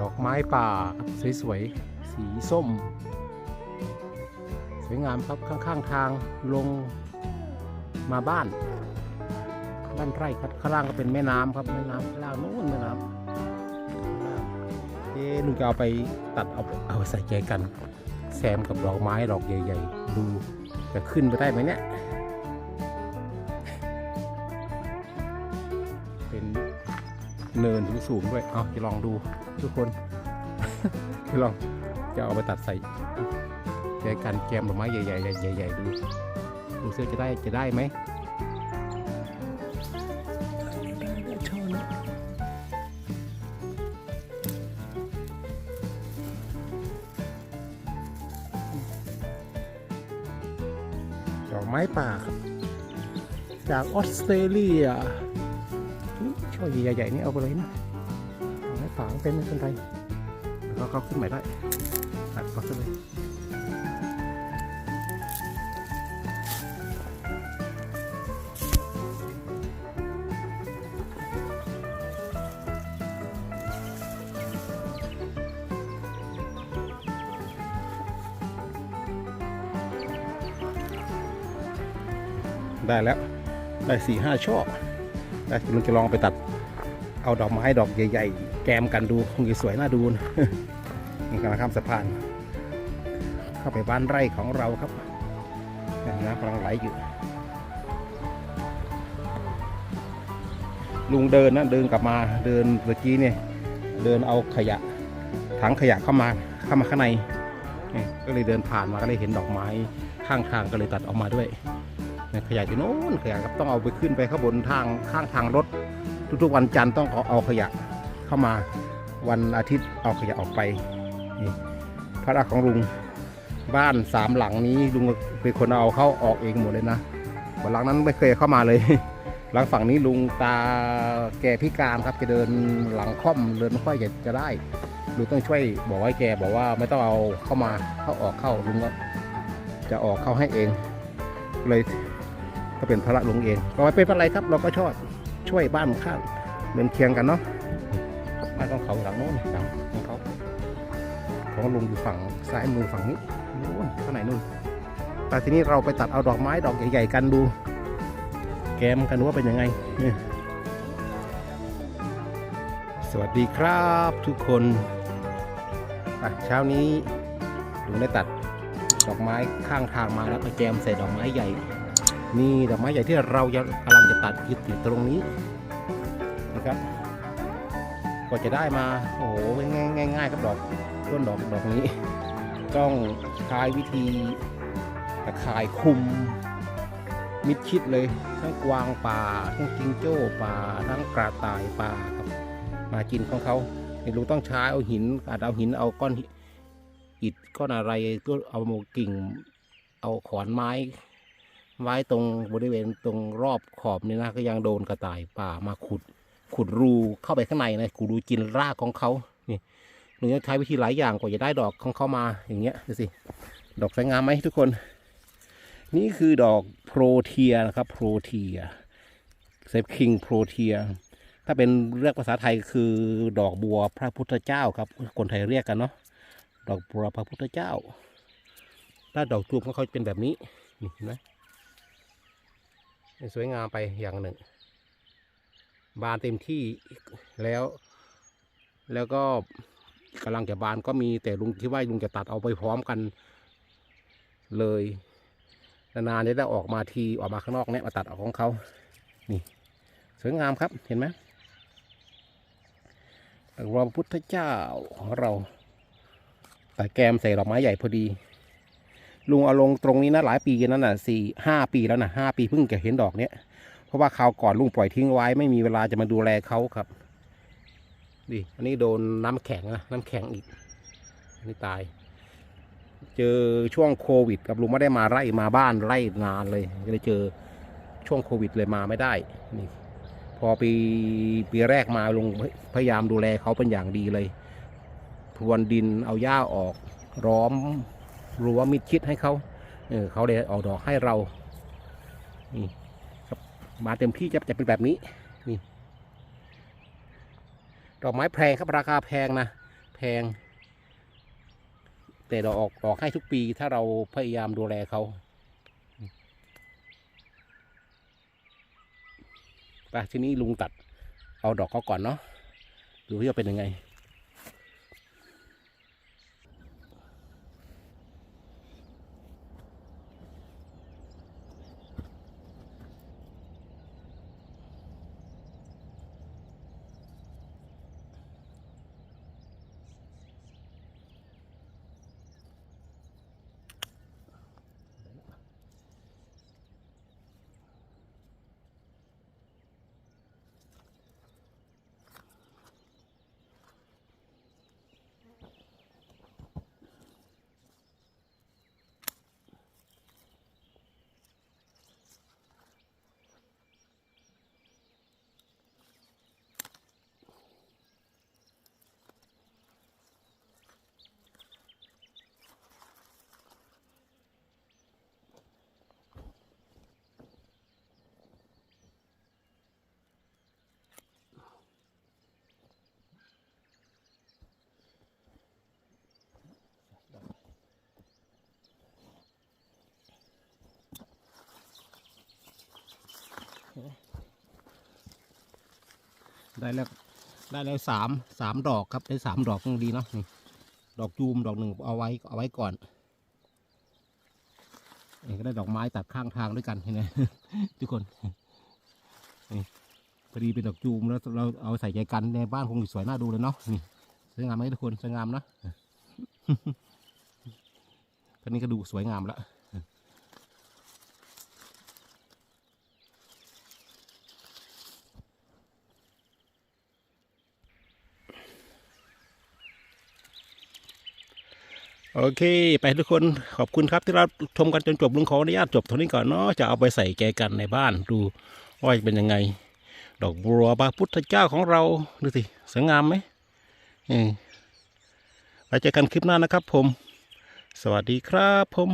ดอกไม้ป่าครับสวยๆ สีส้ม สวยงามครับข้างๆทางลงมาบ้านบ้านไร่ครับข้างล่างก็เป็นแม่น้ำครับแม่น้ำข้างล่างนู้นแม่น้ำเอ๊ลุงจะเอาไปตัดเอาเอาใส่ใจกัน แซมกับดอกไม้ดอกใหญ่ ๆ ดูจะขึ้นไปได้ไหมเนี่ย เนินสูงๆด้วย เอาจะลองดูทุกคน จะลองจะเอาไปตัดใส่ใจกันแกมดอกไม้ใหญ่ๆใหญ่ๆดูดูเสื้อจะได้จะได้ไหมชอบนะดอกไม้ป่าจากออสเตรเลีย ช่อใหญ่ๆนี่เอาไปเลยนะดอกไม้ป่าไม่เป็นไม่เป็นไรแล้วก็เขาขึ้นใหม่ได้ตัดก็ขึ้นเลยได้แล้ว ได้สี่ห้าช่อ ได้มันจะลองไปตัด เอาดอกไม้ดอกใหญ่ ๆ แกมกันดูคงจะสวยน่าดูนะี่กำลังข้ามสะพาน เข้าไปบ้านไร่ของเราครับน้ำกำลังไหลอยู่ลุงเดินนะเดินกลับมาเดินเมื่อกี้เนี่ยเดินเอาขยะถังขยะเข้ามาเข้ามาข้างในก็เลยเดินผ่านมาก็เลยเห็นดอกไม้ข้างทางก็เลยตัดออกมาด้วย ขยะอยู่โน้นขยะครับต้องเอาไปขึ้นไปข้างบนทางข้างทางรถ ทุกๆวันจันทร์ต้องเอาเอาขยะเข้ามาวันอาทิตย์เอาขยะออกไปนี่พระราของลุงบ้านสามหลังนี้ลุงเป็นคนเอาเข้าออกเองหมดเลยนะวันหลังนั้นไม่เคยเข้ามาเลย หลังฝั่งนี้ลุงตาแกพิการครับจะเดินหลังค่อมเดินไม่ค่อยจะจะได้ลุงต้องช่วยบอกให้แกบอกว่าไม่ต้องเอาเข้ามาเข้าออกเข้าลุงก็จะออกเข้าให้เองเลย ก็เป็นภาระลุงเองก็ไม่เป็นอะไรครับ เราก็ชอบช่วยบ้านข้างเดินเคียงกันเนาะบ้านของเขาหลังโน้นหลังของเขาของลุงอยู่ฝั่งซ้ายมือฝั่งนี้โน้นข้างไหนนู่นแต่ทีนี้เราไปตัดเอาดอกไม้ดอกใหญ่ๆกันดู แกมกันว่าเป็นยังไงนี่สวัสดีครับทุกคนเช้านี้ลุงได้ตัดดอกไม้ข้างทางมาแล้วก็แจมใส่ดอกไม้ใหญ่ นี่ดอกไม้ใหญ่ที่เราจะกำลังจะตัดยึดอยู่ตรงนี้นะครับกว่าจะได้มา โอ้โหง่ายง่ายๆครับดอกต้นดอกดอกนี้ ต้องใช้วิธีตะข่ายคุมมิดชิดเลย ทั้งกวางป่า ทั้งจิงโจ้ป่า ทั้งกระต่ายป่าครับมากินของเขาไม่รู้ต้องใช้เอาหินอาจเอาหินเอาก้อนหินอิฐก้อนอะไรก็เอาโมกิ่ง เอาขอนไม้ ไว้ตรงบริเวณตรงรอบขอบนี่นะก็ยังโดนกระต่ายป่ามาขุด ขุดรูเข้าไปข้างในนะขุดรูกินรากของเขานี่หนูจะใช้วิธีหลายอย่างกว่าจะได้ดอกของเขามาอย่างเงี้ยดูสิดอกสวยงามไหมทุกคน นี่คือดอกโพรเทียนะครับโพรเทียเซฟคิงโพรเทียถ้าเป็นเรียกภาษาไทยคือดอกบัวพระพุทธเจ้าครับ คนไทยเรียกกันเนาะดอกบัวพระพุทธเจ้าถ้าดอกจูบของเขาเป็นแบบนี้นี่เห็นไหม สวยงามไปอย่างหนึ่ง บานเต็มที่แล้ว แล้วก็กำลังจะบานก็มีแต่ลุงคิดว่าลุงจะตัดเอาไปพร้อมกันเลยนานๆจะได้ออกมาทีออกมาข้างนอกเนี่ยมาตัดออกของเขานี่ สวยงามครับเห็นไหมดอพระพุทธเจ้าของเราใส่แกมใส่ดอกไม้ใหญ่พอดี ลุงเอาลงตรงนี้นะหลายปีนั้นน่ะสี่ห้าปีแล้วนะห้าปีเพิ่งจะเห็นดอกเนี้ยเพราะว่าคราวก่อนลุงปล่อยทิ้งไว้ ไม่มีเวลาจะมาดูแลเขาครับดิอันนี้โดนน้ำแข็งนะน้ำแข็งอีกอันนี้ตาย เจอช่วงโควิด กับลุงไม่ได้มาไร่มาบ้านไร่นานเลยก็เลยเจอช่วงโควิดเลยมาไม่ได้นี่พอปีปีแรกมาลุงพยายามดูแลเขาเป็นอย่างดีเลยพรวนดินเอาหญ้าออก ร้อม รั้วมิดชิดให้เขาเออเขาเลยออกดอกให้เรานี่ครับมาเต็มที่จะจะเป็นแบบนี้นี่ดอกไม้แพงครับราคาแพงนะแพง แต่เราออกออกให้ทุกปีถ้าเราพยายามดูแลเขาไปทีนี้ลุงตัดเอาดอกเขาก่อนเนาะดูว่าจะเป็นยังไง ได้แล้วได้แล้วสามสามดอกครับได้สามดอกยังดีเนาะนี่ดอกจูมดอกหนึ่งเอาไว้เอาไว้ก่อนนี่ก็ได้ดอกไม้ตัดข้างทางด้วยกันเห็นไหมทุกคนนี่พอดีเป็นดอกจูมแล้วเราเอาใส่ใจกันในบ้านคงสวยน่าดูเลยเนาะนี่สวยงามไหมทุกคนสวยงามนะคันนี้ก็ดูสวยงามแล้ว โอเค ไปทุกคนขอบคุณครับที่เราชมกันจนจบลุงขออนุญาตจบเท่านี้ก่อนเนาะจะเอาไปใส่แกกันในบ้านดูว่าจะเป็นยังไง ดอกบัวพระพุทธเจ้าของเราดูสิสวยงามไหมไปเจอกันคลิปหน้านะครับผม สวัสดีครับผม